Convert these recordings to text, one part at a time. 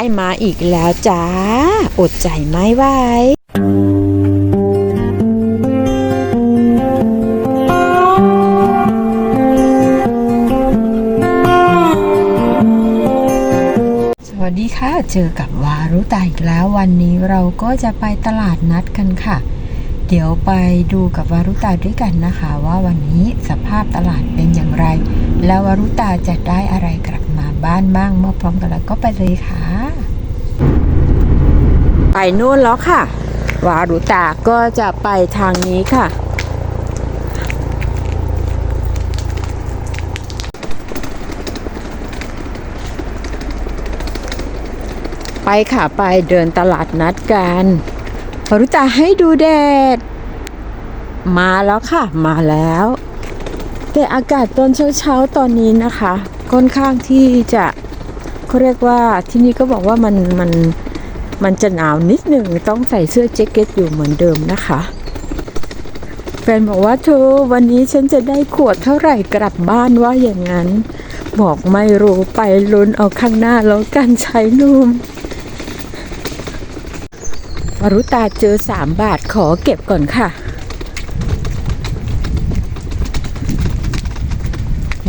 ายมาอีกแล้วจ้า อดใจไม่ไหวสวัสดีค่ะ เจอกับวารุตาอีกแล้ววันนี้เราก็จะไปตลาดนัดกันค่ะ เดี๋ยวไปดูกับวารุตาด้วยกันนะคะ ว่าวันนี้สภาพตลาดเป็นอย่างไร แล้ววารุตาจะได้อะไรกลับ บ้านบ้างเมื่อพร้อมกันแล้วก็ไปเลยค่ะ ไปนู่นแล้วค่ะ วารุตาก็จะไปทางนี้ค่ะ ไปค่ะไปเดินตลาดนัดกันวารุตาให้ดูแดด มาแล้วค่ะ มาแล้ว แต่อากาศตอนเช้าๆ ตอนนี้นะคะ ค่อนข้างที่จะเขาเรียกว่าที่นี่ก็บอกว่ามันมันมันจะหนาวนิดหนึ่งต้องใส่เสื้อแจ็คเก็ตอยู่เหมือนเดิมนะคะแฟนบอกว่าเธอวันนี้ฉันจะได้ขวดเท่าไหร่กลับบ้านว่าอย่างนั้น บอกไม่รู้ไปลุ้นเอาข้างหน้าแล้วกันใช้นุ่มวรุตาเจอสามบาทขอเก็บก่อนค่ะ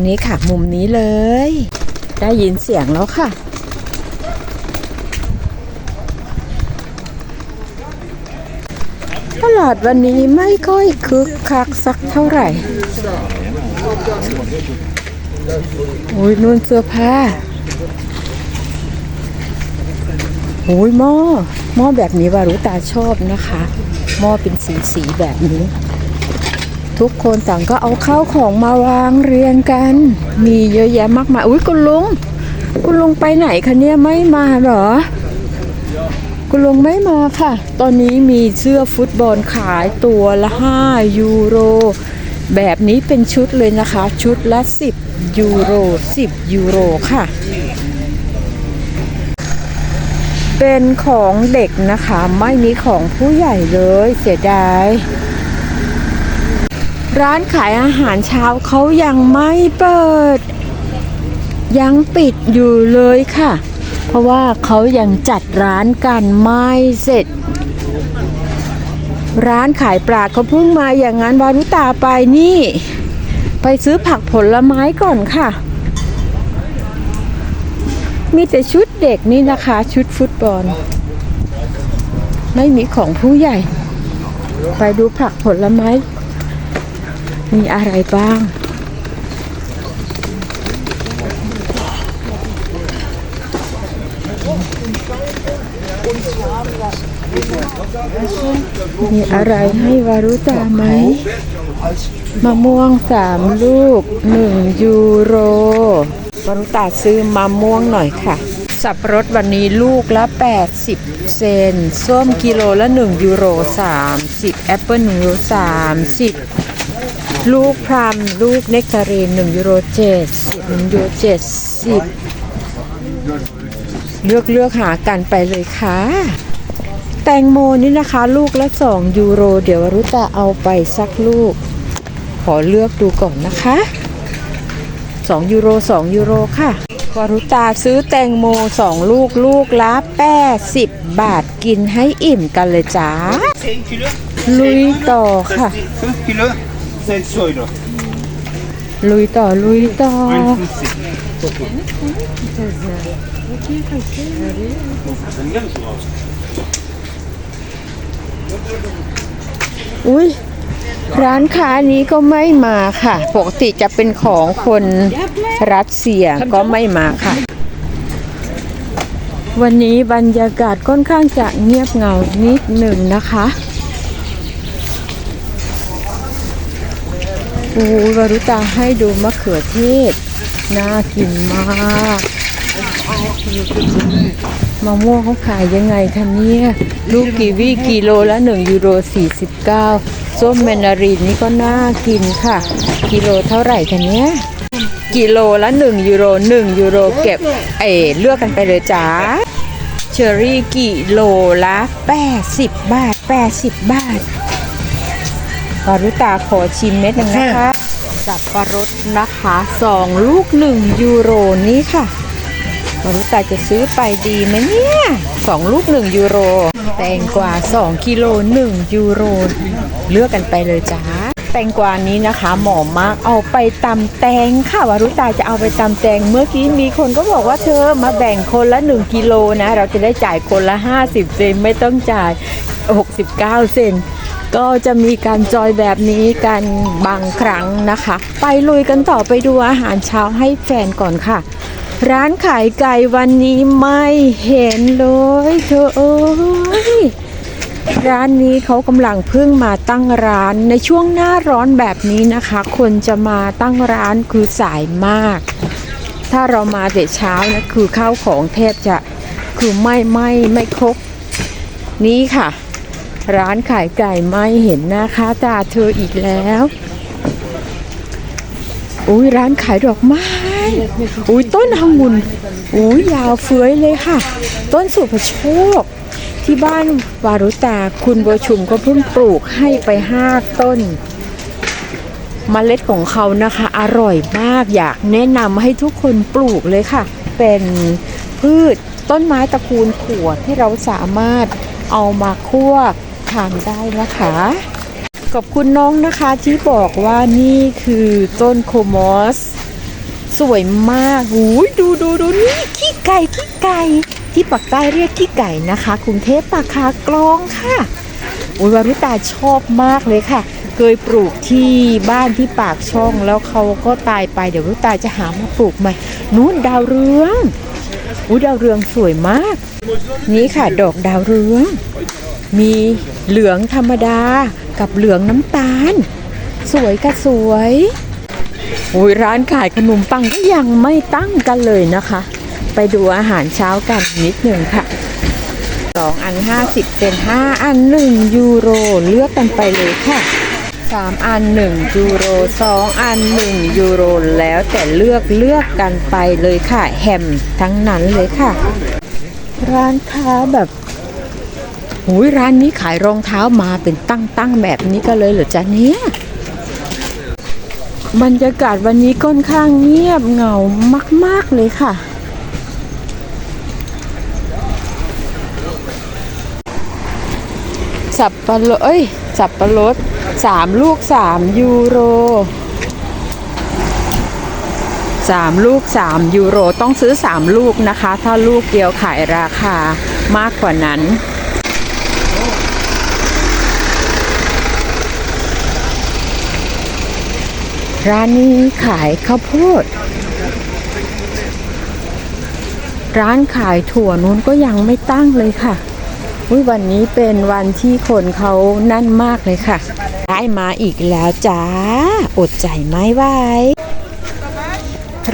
นี่ค่ะ มุมนี้เลย ได้ยินเสียงแล้วค่ะ ตลาดวันนี้ไม่ค่อยคึกคักสักเท่าไหร่โอ้ยนู่นเสื้อผ้าโอ้ยหม้อหม้อแบบนี้วารุตาชอบนะคะ หม้อเป็นสีสีแบบนี้ ทุกคนต่างก็เอาข้าวของมาวางเรียงกัน มีเยอะแยะมากมายอุ้ยคุณลุง คุณลุงไปไหนคะเนี่ยไม่มาเหรอ คุณลุงไม่มาค่ะ ตอนนี้มีเสื้อฟุตบอลขายตัวละ 5 ยูโร แบบนี้เป็นชุดเลยนะคะ ชุดละ 10 ยูโร 10 ยูโรค่ะเป็นของเด็กนะคะ ไม่มีของผู้ใหญ่เลยเสียดาย ร้านขายอาหารเช้าเขายังไม่เปิด ยังปิดอยู่เลยค่ะ เพราะว่าเขายังจัดร้านกันไม่เสร็จ ร้านขายปลาเขาเพิ่งมาอย่างนั้นวารุตาไปนี่ ไปซื้อผักผลไม้ก่อนค่ะ มีแต่ชุดเด็กนี่นะคะ ชุดฟุตบอล ไม่มีของผู้ใหญ่ ไปดูผักผลไม้ มีอะไรบ้าง มีอะไรให้วารุตาไหม มะม่วงสามลูกหนึ่งยูโร วารุตาซื้อมะม่วงหน่อยค่ะ สับปะรดวันนี้ลูกละ 80 เซน ส้มกิโลละ 1 ยูโร 30 แอปเปิ้ล1ยูโร30 ลูกพรัมลูกเนกตารีน1ยูโร70 1ยูโร70เลือกเลือกหากันไปเลยค่ะ แตงโมนี่นะคะ ลูกละ2ยูโร เดี๋ยวรุตาเอาไปสักลูก ขอเลือกดูก่อนนะคะ2ยูโร2ยูโรค่ะวรุตาซื้อแตงโม2ลูกลูกละ80บบาทกินให้อิ่มกันเลยจ้าลุยต่อค่ะ Un kilo C'est le soy là. ลุยต่อลุยต่ออุ้ยร้านค้านี้ก็ไม่มาค่ะ ปกติจะเป็นของคนรัสเซียก็ไม่มาค่ะ วันนี้บรรยากาศค่อนข้างจะเงียบเหงานิดหนึ่งนะคะ โอ้ยวารุตาให้ดูมะเขือเทศ น่ากินมากมะม่วงเขาขายยังไงคะเนี่ยลูกกีวีกิโลละ 1 ยูโร 49 ส้มแมนดารินนี่ก็น่ากินค่ะ กิโลเท่าไหร่คะเนี้ยกิโลละ 1 ยูโร 1 ยูโรเก็บ เอเลือกกันไปเลยจ้าเชอรี่กิโลละ 80 บาท 80 บาท ปารุตาขอชิมเม็ดหนึงนะคะสับปะรดนะคะ2ลูก1ยูโรนี้ค่ะวารุตาจะซื้อไปดีไหมเนี่ยสองลูกหนึ่งยูโร แตงกวา2กิโล1ยูโร เลือกกันไปเลยจ้าแตงกวานี้นะคะหมอมมากเอาไปตำแตงค่ะวารุตาจะเอาไปตำแตงเมื่อกี้มีคนก็บอกว่าเธอมาแบ่งคนละ 1กิโลนะ เราจะได้จ่ายคนละ 50 เซนไม่ต้องจ่าย 69 เซน ก็จะมีการจอยแบบนี้กันบางครั้งนะคะ ไปลุยกันต่อไปดูอาหารเช้าให้แฟนก่อนค่ะ ร้านขายไก่วันนี้ไม่เห็นเลยเธอเอ้ยร้านนี้เขากำลังเพิ่งมาตั้งร้านในช่วงหน้าร้อนแบบนี้นะคะ คนจะมาตั้งร้านคือสายมาก ถ้าเรามาแต่เช้านะคือข้าวของแทบจะคือไม่ไม่ไม่ครบนี่ค่ะ ร้านขายไก่ไม่เห็นหน้าค่าตาเธออีกแล้วอุ้ยร้านขายดอกไม้ อุ้ยต้นองุ่นอุ้ยยาวเฟื้อยเลยค่ะ ต้นสุภโชค ที่บ้านวารุตาคุณบัวชุมก็เพิ่งปลูกให้ไปห้าต้นเมล็ดของเขานะคะ อร่อยมากอยากแนะนำให้ทุกคนปลูกเลยค่ะ เป็นพืชต้นไม้ตระกูลขวดที่เราสามารถเอามาคั่ว ทานได้นะคะ ขอบคุณน้องนะคะที่บอกว่านี่คือต้นโคมอส สวยมากอุ้ยดูดูดูนี่ขี้ไก่ขี้ไก่ที่ปากใต้เรียกขี้ไก่นะคะกรุงเทพปากคากลองค่ะอุยวารุตาชอบมากเลยค่ะ เคยปลูกที่บ้านที่ปากช่องแล้วเขาก็ตายไปเดี๋ยววรุตาจะหามาปลูกใหม่นู้นดาวเรืองอุ้ยดาวเรืองสวยมาก นี่ค่ะดอกดาวเรือง มีเหลืองธรรมดากับเหลืองน้ำตาล สวยก็สวยโอ้ยร้านขายขนมปังก็ยังไม่ตั้งกันเลยนะคะ ไปดูอาหารเช้ากันนิดหนึ่งค่ะสองอันห้าสิบเป็นห้าอันหนึ่งยูโรเลือกกันไปเลยค่ะสามอันหนึ่งยูโรสองอันหนึ่งยูโรแล้วแต่เลือกเลือกกันไปเลยค่ะ แฮมทั้งนั้นเลยค่ะ ร้านค้าแบบ หูยร้านนี้ขายรองเท้ามาเป็นตั้งๆแบบนี้ก็เลยเหรอจ๊ะเนี่ยบรรยากาศวันนี้ค่อนข้างเงียบเหงามาก ๆ เลยค่ะ สับปะรดเอ้ย สับปะรดสามลูกสามยูโรสามลูกสามยูโรต้องซื้อสามลูกนะคะ ถ้าลูกเดียวขายราคามากกว่านั้น ร้านนี้ขายข้าวโพด ร้านขายถั่วนู้นก็ยังไม่ตั้งเลยค่ะวันนี้เป็นวันที่คนเขานั่นมากเลยค่ะ ได้มาอีกแล้วจ้า อดใจไม่ไหว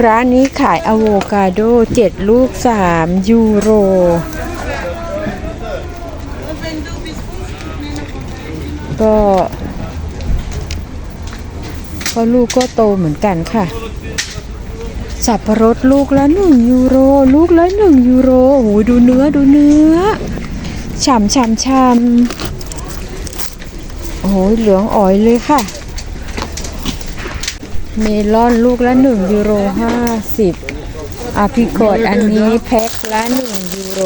ร้านนี้ขายอะโวคาโดเจ็ดลูกสามยูโร ก็ ก็ลูกก็โตเหมือนกันค่ะ สับปะรดลูกละหนึ่งยูโร ลูกละหนึ่งยูโรโหดูเนื้อดูเนื้อฉ่ำฉ่ำฉ่ำโอ้โหเหลืองอ๋อยเลยค่ะ เมลอนลูกละหนึ่งยูโรห้าสิบอาพิกอดอันนี้แพ็คละหนึ่งยูโร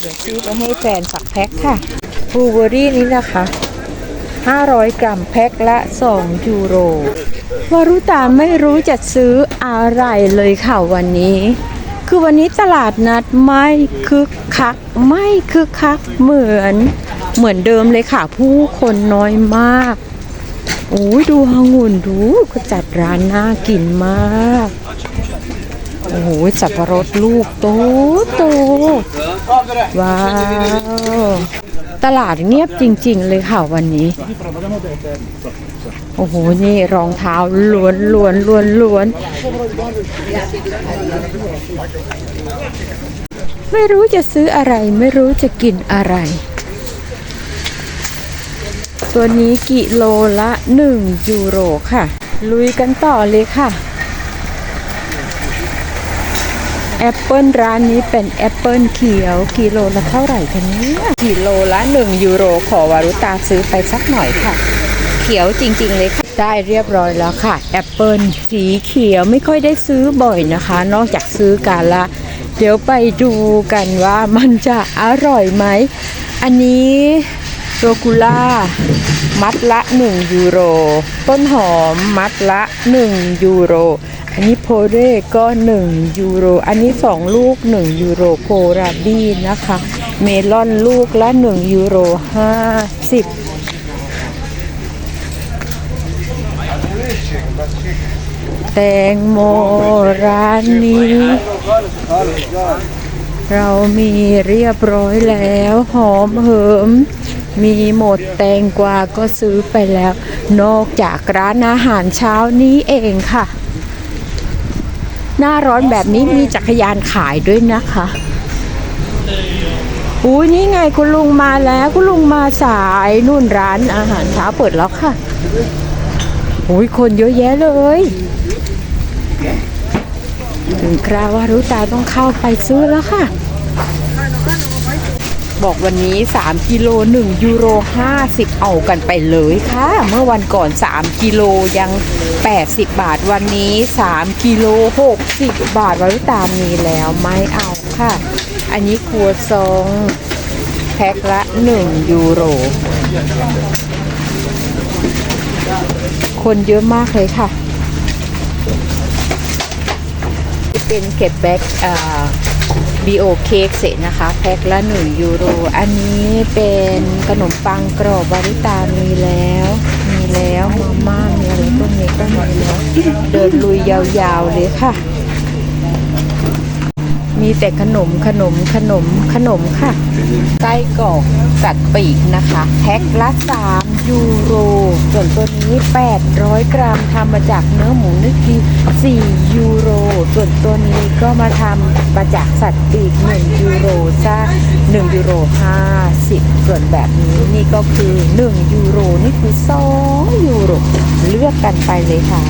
เดี๋ยวซื้อไปให้แฟนสักแพ็คค่ะบลูเบอรี่นี้นะคะ 500 กรัมแพ็คละ 2 ยูโรวารุตาไม่รู้จะซื้ออะไรเลยค่ะวันนี้ คือวันนี้ตลาดนัดไม่คึกคัก ไม่คึกคักเหมือนเหมือนเดิมเลยค่ะ ผู้คนน้อยมากโอ้ยดูหงุ่นดูก็จัดร้านน่ากินมาก โอ้โหสับปะรดลูกโตโตว้าว ตลาดเงียบจริง ๆ เลยค่ะวันนี้ โอ้โห นี่รองเท้าล้วนล้วนล้วนล้วน ไม่รู้จะซื้ออะไร ไม่รู้จะกินอะไร ตัวนี้กิโลละ 1 ยูโรค่ะ ลุยกันต่อเลยค่ะ แอปเปิลร้านนี้เป็นแอปเปิลเขียวกิโลละเท่าไหร่คะเนี่ยกิโลละ 1 ยูโรขอวารุตาซื้อไปสักหน่อยค่ะ เขียวจริง ๆ เลยค่ะ ได้เรียบร้อยแล้วค่ะแอปเปิลสีเขียวไม่ค่อยได้ซื้อบ่อยนะคะ นอกจากซื้อกันละ เดี๋ยวไปดูกันว่ามันจะอร่อยไหม อันนี้โรกุล่ามัดละ 1 ยูโร ต้นหอมมัดละ 1 ยูโร อันนี้โพเร่ก็ 1 ยูโร อันนี้ 2 ลูก 1 ยูโรโคราบีนะคะ เมลอนลูกละ 1 ยูโร 50 แตงโมร้านนี้ เรามีเรียบร้อยแล้ว หอมเหิมมีหมดแตงกวาก็ซื้อไปแล้ว นอกจากร้านอาหารเช้านี้เองค่ะ หน้าร้อนแบบนี้มีจักรยานขายด้วยนะคะอุ้ยนี่ไงคุณลุงมาแล้วคุณลุงมาสายนู่นร้านอาหารเช้าเปิดแล้วค่ะอุ้ยคนเยอะแยะเลยถึงคราวว่ารุตาต้องเข้าไปซื้อแล้วค่ะ บอกวันนี้ 3กิโล1ยูโร50 เอากันไปเลยค่ะ เมื่อวันก่อน 3กิโลยัง 80 บาทวันนี้ 3กิโล60 บาทวารุตามีแล้วไม่เอาค่ะ อันนี้ครัวซองแพ็คละ 1 ยูโร คนเยอะมากเลยค่ะ เป็นเก็บแบ็ก บีโอเค้กเสร็จนะคะแพ็คละ1ยูโร อันนี้เป็นขนมปังกรอบบาริตามีแล้ว มีแล้วมาม่ามีอะไรพวกนี้ก็มีแล้วเดินลุยยาวๆเลยค่ะ มีแต่ขนมขนมขนมขนมค่ะไส้กรอกกัดปีกนะคะแพ็คละ 3 ยูโร ส่วนตัวนี้ 800 กรัมทำมาจากเนื้อหมูนึกที4ยูโร ส่วนตัว ก็มาทำมาจากสัตว์ปีก1ยูโรจ้า1ยูโร50 ส่วนแบบนี้นี่ก็คือ 1 ยูโรนี่คือ 2 ยูโร เลือกกันไปเลยค่ะ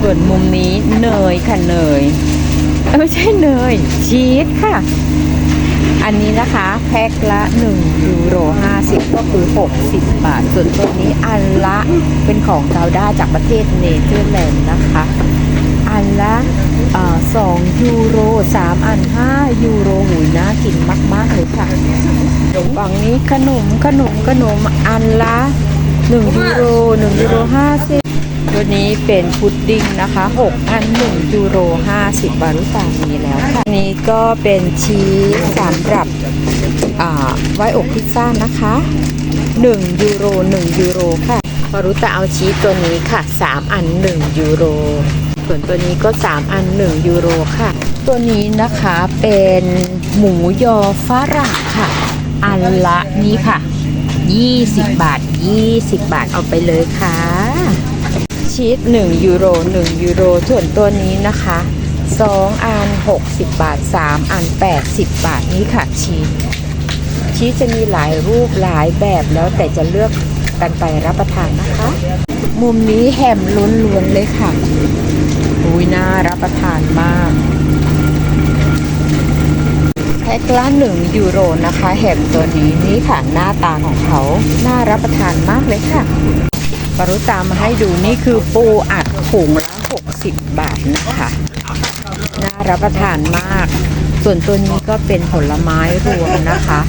ส่วนมุมนี้เนยค่ะเนยไม่ใช่เนย ชีสค่ะ อันนี้นะคะ แพ็คละ 1 ยูโร 50 ก็คือ 60 บาท ส่วนตัวนี้อันละเป็นของดาวด้าจากประเทศเนเธอร์แลนด์นะคะ อันละ เอ่อ2ยูโร 3 อัน 5 ยูโรหูยน่ากินมาก ๆ เลยค่ะฝั่งนี้ขนมขนมขนมอันละ 1 ยูโร 1 ยูโร50ตัวนี้เป็นพุดดิ้งนะคะ 6 อัน 1 ยูโร 50 บาทรุตามีแล้วค่ะนี้ก็เป็นชีสสำหรับอ่าไว้อกพิซซ่านะคะ 1 ยูโร 1 ยูโรค่ะบารุตาเอาชีสตัวนี้ค่ะ 3 อัน 1 ยูโร ส่วนตัวนี้ก็ 3 อัน 1 ยูโรค่ะ ตัวนี้นะคะเป็นหมูยอฝรั่งค่ะ อันละนี้ค่ะ 20 บาท 20 บาทเอาไปเลยค่ะ ชีส1ยูโร 1 ยูโร ส่วนตัวนี้นะคะ 2 อัน 60 บาท 3 อัน 80 บาทนี้ค่ะชีสชีสจะมีหลายรูปหลายแบบแล้วแต่จะเลือกกันไปรับประทานนะคะ มุมนี้แฮมล้วนๆเลยค่ะ ยน่ารับประทานมาก แพ็คละ1ยูโรนะคะแฮมตัวนี้นี่ค่ะหน้าตาของเขา น่ารับประทานมากเลยค่ะปรุตามมาให้ดูนี่คือปูอัดถุงละ60 บาทนะคะน่ารับประทานมาก ส่วนตัวนี้ก็เป็นผลไม้รวมนะคะ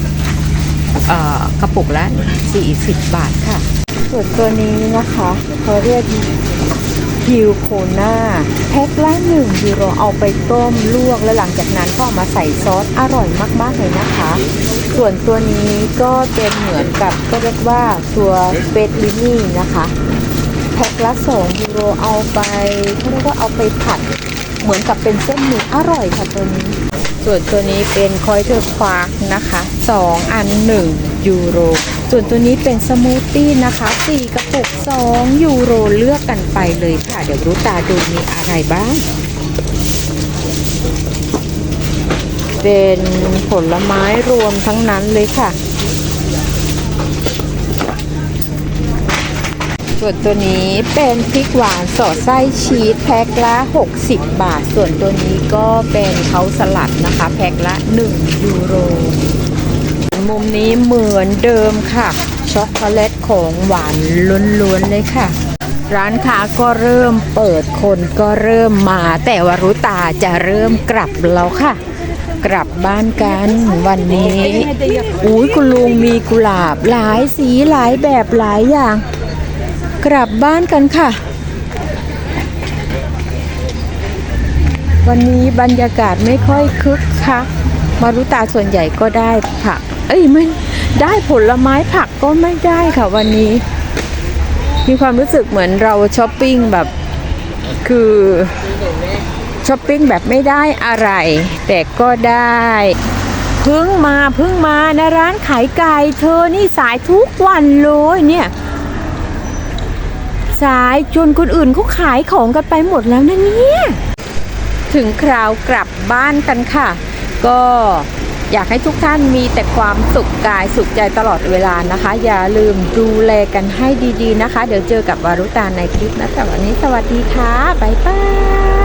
กระปุกละ40 บาทค่ะ ส่วนตัวนี้นะคะเขาเรียก ฮิวโคนาแพ็คละ1ยูโรเอาไปต้มลวกแล้วหลังจากนั้นก็เอามาใส่ซอสอร่อยมากๆเลยนะคะ ส่วนตัวนี้ก็เป็นเหมือนกับก็เรียกว่าตัวเฟตลินี่นะคะแพ็คละ2ยูโรเอาไปเขาเรียกว่าเอาไปผัดเหมือนกับเป็นเส้นหมี่อร่อยค่ะตัวนี้ ส่วนตัวนี้เป็นคอยเทอร์ควาร์กนะคะ 2 อัน 1 ยูโร ส่วนตัวนี้เป็นสมูทตี้นะคะ4กระปุก 2 ยูโรเลือกกันไปเลยค่ะ เดี๋ยวรู้ตาดูมีอะไรบ้าง เป็นผลไม้รวมทั้งนั้นเลยค่ะ ส่วนตัวนี้เป็นพริกหวานสอดไส้ชีสแพ็คละ 60 บาท ส่วนตัวนี้ก็เป็นเขาสลัดนะคะ แพ็คละ 1 ยูโร มุมนี้เหมือนเดิมค่ะ ช็อกโกแลตของหวานล้วนๆเลยค่ะ ร้านค้าก็เริ่มเปิดคนก็เริ่มมา แต่วารุตาจะเริ่มกลับแล้วค่ะ กลับบ้านกันวันนี้อุ้ยคุณลุงมีกุหลาบหลายสีหลายแบบหลายอย่าง กลับบ้านกันค่ะวันนี้บรรยากาศไม่ค่อยคึกคักมารุตาส่วนใหญ่ก็ได้ผัก อ้ยไม่ได้ผลไม้ผักก็ไม่ได้ค่ะวันนี้ มีความรู้สึกเหมือนเราช้อปปิ้งแบบคือช้อปปิ้งแบบไม่ได้อะไร แต่ก็ได้เพึ่งมาเพึ่งมานะร้านขายไก่เธอนี่สายทุกวันเลยเนี่ยสายจนคนอื่นเขาขายของกันไปหมดแล้วนะเนี่ยถึงคราวกลับบ้านกันค่ะ ก็ อยากให้ทุกท่านมีแต่ความสุขกายสุขใจตลอดเวลานะคะ อย่าลืมดูแลกันให้ดีๆนะคะ เดี๋ยวเจอกับวารุตาในคลิปนะแต่วันนี้สวัสดีค่ะบ๊ายบาย